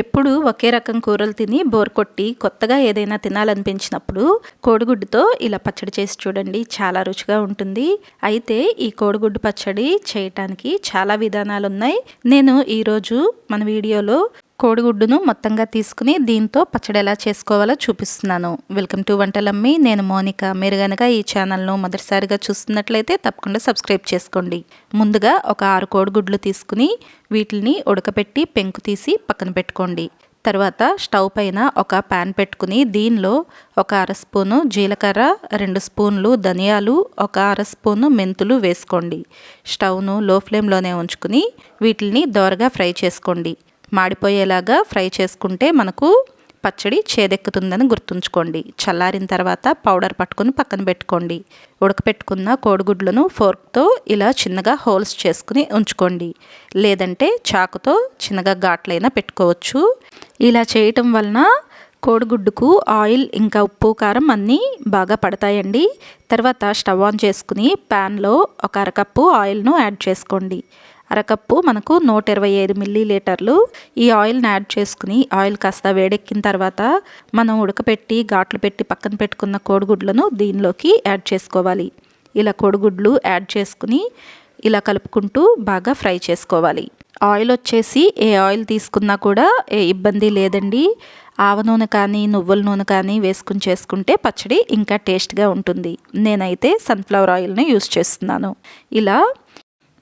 ఎప్పుడు ఒకే రకం కూరలు తిని బోర్ కొట్టి కొత్తగా ఏదైనా తినాలనిపించినప్పుడు కోడిగుడ్డుతో ఇలా పచ్చడి చేసి చూడండి చాలా రుచిగా ఉంటుంది. అయితే ఈ కోడిగుడ్డు పచ్చడి చేయటానికి చాలా విధానాలు ఉన్నాయి నేను ఈరోజు మన వీడియోలో కోడిగుడ్డును మొత్తంగా తీసుకుని దీంతో పచ్చడి ఎలా చేసుకోవాలో చూపిస్తున్నాను. వెల్కమ్ టు వంటలమ్మి నేను మోనిక. మీరు కనుక ఈ ఛానల్ను మొదటిసారిగా చూస్తున్నట్లయితే తప్పకుండా సబ్స్క్రైబ్ చేసుకోండి. ముందుగా ఒక ఆరు కోడిగుడ్లు తీసుకుని వీటిని ఉడకపెట్టి పెంకు తీసి పక్కన పెట్టుకోండి. తర్వాత స్టవ్ పైన ఒక ప్యాన్ పెట్టుకుని దీనిలో ఒక అర స్పూను జీలకర్ర రెండు స్పూన్లు ధనియాలు ఒక అర స్పూను మెంతులు వేసుకోండి. స్టవ్ను లో ఫ్లేమ్లోనే ఉంచుకుని వీటిని దోరగా ఫ్రై చేసుకోండి. మాడిపోయేలాగా ఫ్రై చేసుకుంటే మనకు పచ్చడి చేదెక్కుతుందని గుర్తుంచుకోండి. చల్లారిన తర్వాత పౌడర్ పట్టుకొని పక్కన పెట్టుకోండి. ఉడకపెట్టుకున్న కోడిగుడ్లను ఫోర్క్తో ఇలా చిన్నగా హోల్స్ చేసుకుని ఉంచుకోండి. లేదంటే చాకుతో చిన్నగా ఘాట్లైనా పెట్టుకోవచ్చు. ఇలా చేయటం వలన కోడిగుడ్డుకు ఆయిల్ ఇంకా ఉప్పు కారం అన్నీ బాగా పడతాయండి. తర్వాత స్టవ్ ఆన్ చేసుకుని ప్యాన్లో ఒక అరకప్పు ఆయిల్ను యాడ్ చేసుకోండి. అరకప్పు మనకు నూట ఇరవై ఐదు మిల్లీ లీటర్లు ఈ ఆయిల్ని యాడ్ చేసుకుని ఆయిల్ కాస్త వేడెక్కిన తర్వాత మనం ఉడకపెట్టి ఘాట్లు పెట్టి పక్కన పెట్టుకున్న కోడిగుడ్లను దీనిలోకి యాడ్ చేసుకోవాలి. ఇలా కోడిగుడ్లు యాడ్ చేసుకుని ఇలా కలుపుకుంటూ బాగా ఫ్రై చేసుకోవాలి. ఆయిల్ వచ్చేసి ఏ ఆయిల్ తీసుకున్నా కూడా ఏ ఇబ్బంది లేదండి. ఆవ నూనె కానీ నువ్వుల నూనె కానీ వేసుకుని చేసుకుంటే పచ్చడి ఇంకా టేస్ట్గా ఉంటుంది. నేనైతే సన్ఫ్లవర్ ఆయిల్ని యూస్ చేస్తున్నాను. ఇలా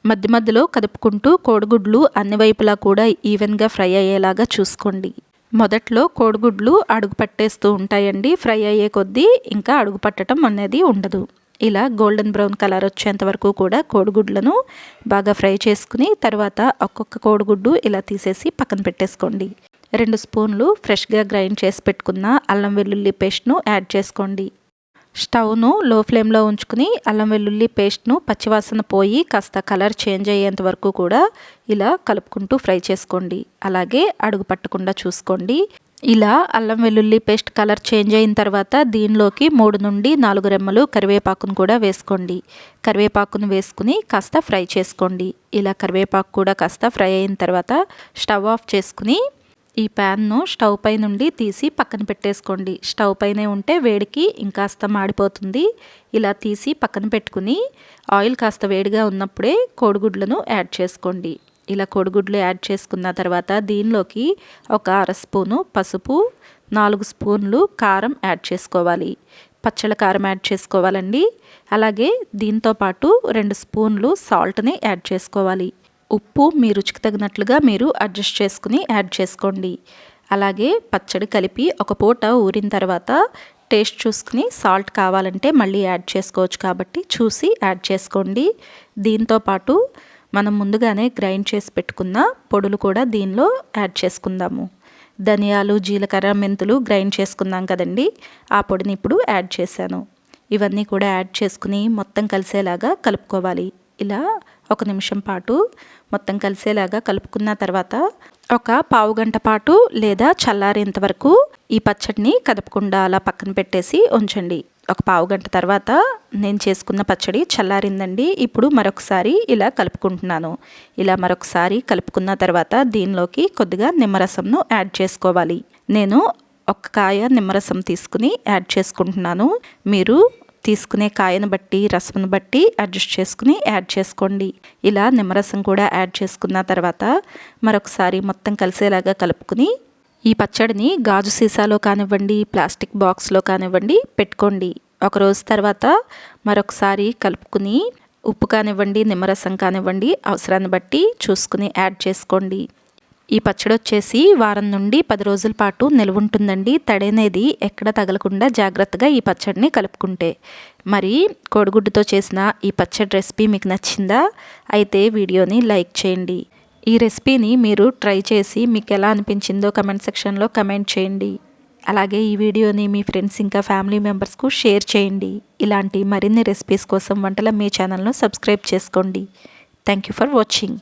మధ్య మధ్యలో కదుపుకుంటూ కోడిగుడ్లు అన్ని వైపులా కూడా ఈవెన్గా ఫ్రై అయ్యేలాగా చూసుకోండి. మొదట్లో కోడిగుడ్లు అడుగు పట్టేస్తూ ఉంటాయండి. ఫ్రై అయ్యే కొద్దీ ఇంకా అడుగు పట్టడం అనేది ఉండదు. ఇలా గోల్డెన్ బ్రౌన్ కలర్ వచ్చేంత వరకు కూడా కోడిగుడ్లను బాగా ఫ్రై చేసుకుని తర్వాత ఒక్కొక్క కోడిగుడ్డు ఇలా తీసేసి పక్కన పెట్టేసుకోండి. రెండు స్పూన్లు ఫ్రెష్గా గ్రైండ్ చేసి పెట్టుకున్న అల్లం వెల్లుల్లి పేస్ట్ను యాడ్ చేసుకోండి. స్టవ్ను లో ఫ్లేమ్లో ఉంచుకుని అల్లం వెల్లుల్లి పేస్ట్ను పచ్చివాసన పోయి కాస్త కలర్ చేంజ్ అయ్యేంత వరకు కూడా ఇలా కలుపుకుంటూ ఫ్రై చేసుకోండి. అలాగే అడుగు పట్టకుండా చూసుకోండి. ఇలా అల్లం వెల్లుల్లి పేస్ట్ కలర్ చేంజ్ అయిన తర్వాత దీనిలోకి మూడు నుండి నాలుగు రెమ్మలు కరివేపాకును కూడా వేసుకోండి. కరివేపాకును వేసుకుని కాస్త ఫ్రై చేసుకోండి. ఇలా కరివేపాకు కూడా కాస్త ఫ్రై అయిన తర్వాత స్టవ్ ఆఫ్ చేసుకుని ఈ ప్యాన్ను స్టవ్ పై నుండి తీసి పక్కన పెట్టేసుకోండి. స్టవ్ పైనే ఉంటే వేడికి ఇంకాస్త మాడిపోతుంది. ఇలా తీసి పక్కన పెట్టుకుని ఆయిల్ కాస్త వేడిగా ఉన్నప్పుడే కోడిగుడ్లను యాడ్ చేసుకోండి. ఇలా కోడిగుడ్లు యాడ్ చేసుకున్న తర్వాత దీనిలోకి ఒక అర స్పూను పసుపు నాలుగు స్పూన్లు కారం యాడ్ చేసుకోవాలి. పచ్చళ్ళ కారం యాడ్ చేసుకోవాలండి. అలాగే దీంతోపాటు రెండు స్పూన్లు సాల్ట్ని యాడ్ చేసుకోవాలి. ఉప్పు మీ రుచికి తగినట్లుగా మీరు అడ్జస్ట్ చేసుకుని యాడ్ చేసుకోండి. అలాగే పచ్చడి కలిపి ఒక పూట ఊరిన తర్వాత టేస్ట్ చూసుకుని సాల్ట్ కావాలంటే మళ్ళీ యాడ్ చేసుకోవచ్చు కాబట్టి చూసి యాడ్ చేసుకోండి. దీంతోపాటు మనం ముందుగానే గ్రైండ్ చేసి పెట్టుకున్న పొడులు కూడా దీనిలో యాడ్ చేసుకుందాము. ధనియాలు జీలకర్ర మెంతులు గ్రైండ్ చేసుకుందాం కదండి. ఆ పొడిని ఇప్పుడు యాడ్ చేశాను. ఇవన్నీ కూడా యాడ్ చేసుకుని మొత్తం కలిసేలాగా కలుపుకోవాలి. ఇలా ఒక నిమిషం పాటు మొత్తం కలిసేలాగా కలుపుకున్న తర్వాత ఒక పావు గంట పాటు లేదా చల్లారేంత వరకు ఈ పచ్చడిని కదపకుండా అలా పక్కన పెట్టేసి ఉంచండి. ఒక పావు గంట తర్వాత నేను చేసుకున్న పచ్చడి చల్లారిందండి. ఇప్పుడు మరొకసారి ఇలా కలుపుకుంటున్నాను. ఇలా మరొకసారి కలుపుకున్న తర్వాత దీనిలోకి కొద్దిగా నిమ్మరసంను యాడ్ చేసుకోవాలి. నేను ఒక కాయ నిమ్మరసం తీసుకుని యాడ్ చేసుకుంటున్నాను. మీరు తీసుకునే కాయను బట్టి రసమును బట్టి అడ్జస్ట్ చేసుకుని యాడ్ చేసుకోండి. ఇలా నిమ్మరసం కూడా యాడ్ చేసుకున్న తర్వాత మరొకసారి మొత్తం కలిసేలాగా కలుపుకుని ఈ పచ్చడిని గాజు సీసాలో కానివ్వండి ప్లాస్టిక్ బాక్స్లో కానివ్వండి పెట్టుకోండి. ఒక రోజు తర్వాత మరొకసారి కలుపుకుని ఉప్పు కానివ్వండి నిమ్మరసం కానివ్వండి అవసరాన్ని బట్టి చూసుకుని యాడ్ చేసుకోండి. ఈ పచ్చడి వచ్చేసి వారం నుండి పది రోజుల పాటు నిల్వ ఉంటుందండి. తడనేది ఎక్కడ తగలకుండా జాగ్రత్తగా ఈ పచ్చడిని కలుపుకుంటే. మరి కోడిగుడ్డుతో చేసిన ఈ పచ్చడి రెసిపీ మీకు నచ్చిందా? అయితే వీడియోని లైక్ చేయండి. ఈ రెసిపీని మీరు ట్రై చేసి మీకు ఎలా అనిపించిందో కమెంట్ సెక్షన్లో కమెంట్ చేయండి. అలాగే ఈ వీడియోని మీ ఫ్రెండ్స్ ఇంకా ఫ్యామిలీ మెంబర్స్కు షేర్ చేయండి. ఇలాంటి మరిన్ని రెసిపీస్ కోసం వంటల మీ ఛానల్ను సబ్స్క్రైబ్ చేసుకోండి. Thank you for watching.